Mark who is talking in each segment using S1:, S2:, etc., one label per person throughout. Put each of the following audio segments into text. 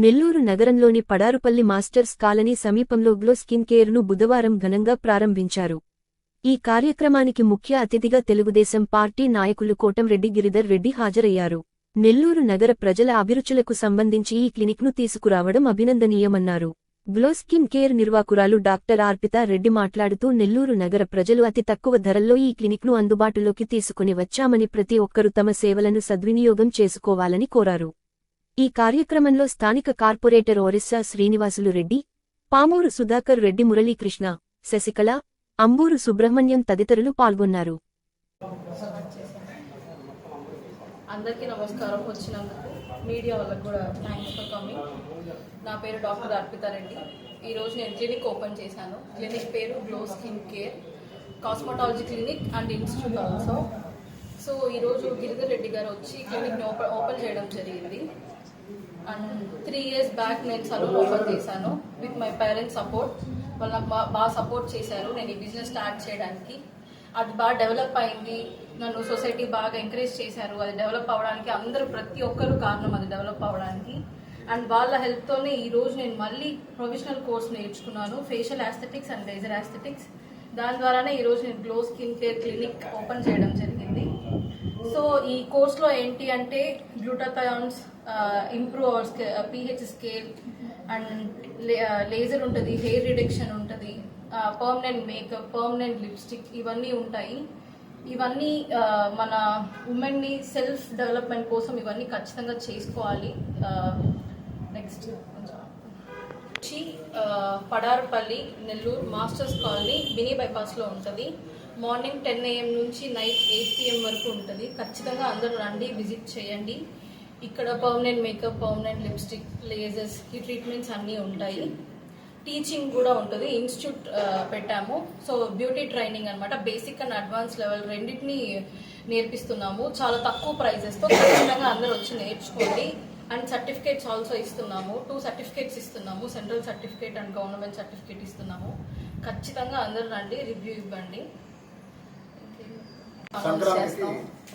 S1: నెల్లూరు నగరంలోని Padarupalli masters colony సమీపంలో glow skin కేర్ను బుధవారం ఘనంగా ప్రారంభించారు. ఈ కార్యక్రమానికి ముఖ్య అతిథిగా తెలుగుదేశం పార్టీ నాయకులు కోటంరెడ్డి గిరిధర్ రెడ్డి హాజరయ్యారు. నెల్లూరు నగర ప్రజల అభిరుచులకు సంబంధించి ఈ క్లినిక్ను తీసుకురావడం అభినందనీయమన్నారు. గ్లో స్కిన్ కేర్ నిర్వాకురాలు డాక్టర్ అర్పితా రెడ్డి మాట్లాడుతూ నెల్లూరు నగర ప్రజలు అతి తక్కువ ధరల్లో ఈ క్లినిక్ను అందుబాటులోకి తీసుకుని వచ్చామని ప్రతి ఒక్కరూ తమ సేవలను సద్వినియోగం చేసుకోవాలని కోరారు. ఈ కార్యక్రమంలో స్థానిక కార్పొరేటర్ ఒరిస్సా శ్రీనివాసులు రెడ్డి పామూరు సుధాకర్ రెడ్డి మురళీకృష్ణ శశికళ అంబూరు సుబ్రహ్మణ్యం తదితరులు పాల్గొన్నారు.
S2: అందరికీ నమస్కారం. వచ్చినందుకు మీడియా వాళ్ళకు కూడా థ్యాంక్స్ ఫర్ కమింగ్ నా పేరు డాక్టర్ అర్పితా రెడ్డి. ఈరోజు నేను క్లినిక్ ఓపెన్ చేశాను. క్లినిక్ పేరు glow skin care cosmetology clinic and institute also so ఈరోజు గిరిధర్ రెడ్డి గారు వచ్చి క్లినిక్ని ఓపెన్ ఓపెన్ చేయడం జరిగింది. అండ్ త్రీ ఇయర్స్ బ్యాక్ నేను సలూన్ ఓపెన్ చేశాను విత్ మై పేరెంట్స్ సపోర్ట్ వాళ్ళు నాకు బాగా సపోర్ట్ చేశారు. నేను ఈ బిజినెస్ స్టార్ట్ చేయడానికి. అది బాగా డెవలప్ అయింది. నన్ను సొసైటీ బాగా ఎంకరేజ్ చేశారు. అది డెవలప్ అవ్వడానికి అందరూ ప్రతి ఒక్కరు కారణం అది డెవలప్ అవ్వడానికి. అండ్ వాళ్ళ హెల్ప్తోనే ఈరోజు నేను మళ్ళీ ప్రొఫెషనల్ కోర్స్ నేర్చుకున్నాను. Facial aesthetics and laser aesthetics దాని ద్వారానే ఈ రోజు నేను glow skin care clinic open చేయడం జరిగింది. సో ఈ కోర్స్లో ఏంటి అంటే glutathiones improve our pH scale and laser ఉంటుంది హెయిర్ రిడక్షన్ ఉంటుంది పర్మనెంట్ మేకప్ పర్మనెంట్ లిప్స్టిక్ ఇవన్నీ ఉంటాయి. ఇవన్నీ మన ఉమెన్ని సెల్ఫ్ డెవలప్మెంట్ కోసం ఇవన్నీ ఖచ్చితంగా చేసుకోవాలి. నెక్స్ట్ వచ్చి ఆ, నెల్లూరు మాస్టర్స్ కాలనీ మినీ బైపాస్లో ఉంటుంది. మార్నింగ్ టెన్ ఏఎం నుంచి నైట్ ఎయిట్ పిఎం వరకు ఉంటుంది. ఖచ్చితంగా అందరూ రండి విజిట్ చేయండి. ఇక్కడ permanent makeup permanent lipstick lasers ఈ ట్రీట్మెంట్స్ అన్నీ ఉంటాయి. టీచింగ్ కూడా ఉంటుంది. ఇన్స్టిట్యూట్ పెట్టాము. సో బ్యూటీ ట్రైనింగ్ అనమాట బేసిక్ అండ్ అడ్వాన్స్ లెవెల్ రెండింటిని నేర్పిస్తున్నాము. చాలా తక్కువ ప్రైజెస్తో ఖచ్చితంగా అందరూ వచ్చి నేర్చుకోండి. అండ్ సర్టిఫికేట్స్ ఆల్సో ఇస్తున్నాము. టూ సర్టిఫికేట్స్ ఇస్తున్నాము. Central certificate and government certificate ఇస్తున్నాము. ఖచ్చితంగా అందరూ రండి రివ్యూ ఇవ్వండి.
S3: సంక్రాంతికి.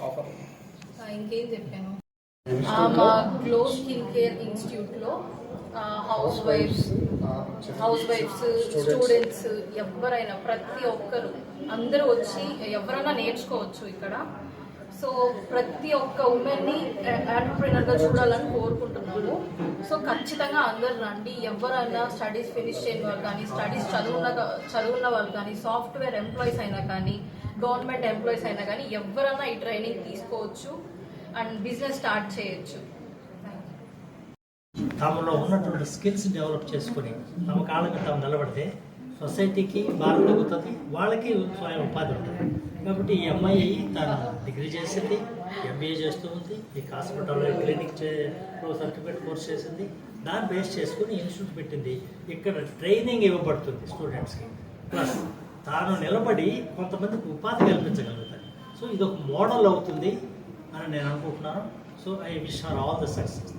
S3: ఆఫర్.
S2: ఇంకేం చెప్పాను? మా గ్లో స్కిన్ కేర్ ఇన్స్టిట్యూట్లో house wives house wives students ఎవరైనా ప్రతి ఒక్కరు అందరూ వచ్చి ఎవరైనా నేర్చుకోవచ్చు ఇక్కడ. సో ప్రతి ఒక్క ఉమెన్ని గా చూడాలని కోరుకుంటున్నాను సో ఖచ్చితంగా అందరు రండి. ఎవరైనా స్టడీస్ ఫినిష్ చేయని వాళ్ళు కానీ స్టడీస్ చదువున్న చదువున్న వాళ్ళు కానీ సాఫ్ట్వేర్ ఎంప్లాయీస్ అయినా కానీ గవర్నమెంట్ ఎంప్లాయీస్ అయినా కానీ ఎవరైనా ఈ ట్రైనింగ్ తీసుకోవచ్చు అండ్ బిజినెస్ స్టార్ట్ చేయొచ్చు.
S4: తమలో ఉన్నటువంటి స్కిల్స్ డెవలప్ చేసుకుని తమ కాళ్ళ తాము నిలబడితే సొసైటీకి బాగా తగ్గుతుంది వాళ్ళకి స్వయం ఉపాధి ఉంటుంది. కాబట్టి ఈ అమ్మాయి తన డిగ్రీ చేసింది ఎంబీఏ చేస్తూ ఉంది ఈ హాస్పిటల్లో క్లినిక్ చే సర్టిఫికేట్ కోర్స్ చేసింది. దాన్ని బేస్ చేసుకుని ఇన్స్టిట్యూట్ పెట్టింది. ఇక్కడ ట్రైనింగ్ ఇవ్వబడుతుంది స్టూడెంట్స్కి. ప్లస్ తాను నిలబడి కొంతమందికి ఉపాధి కల్పించగలుగుతాయి సో ఇది ఒక మోడల్ అవుతుంది అని నేను అనుకుంటున్నాను. So I wish our all the success.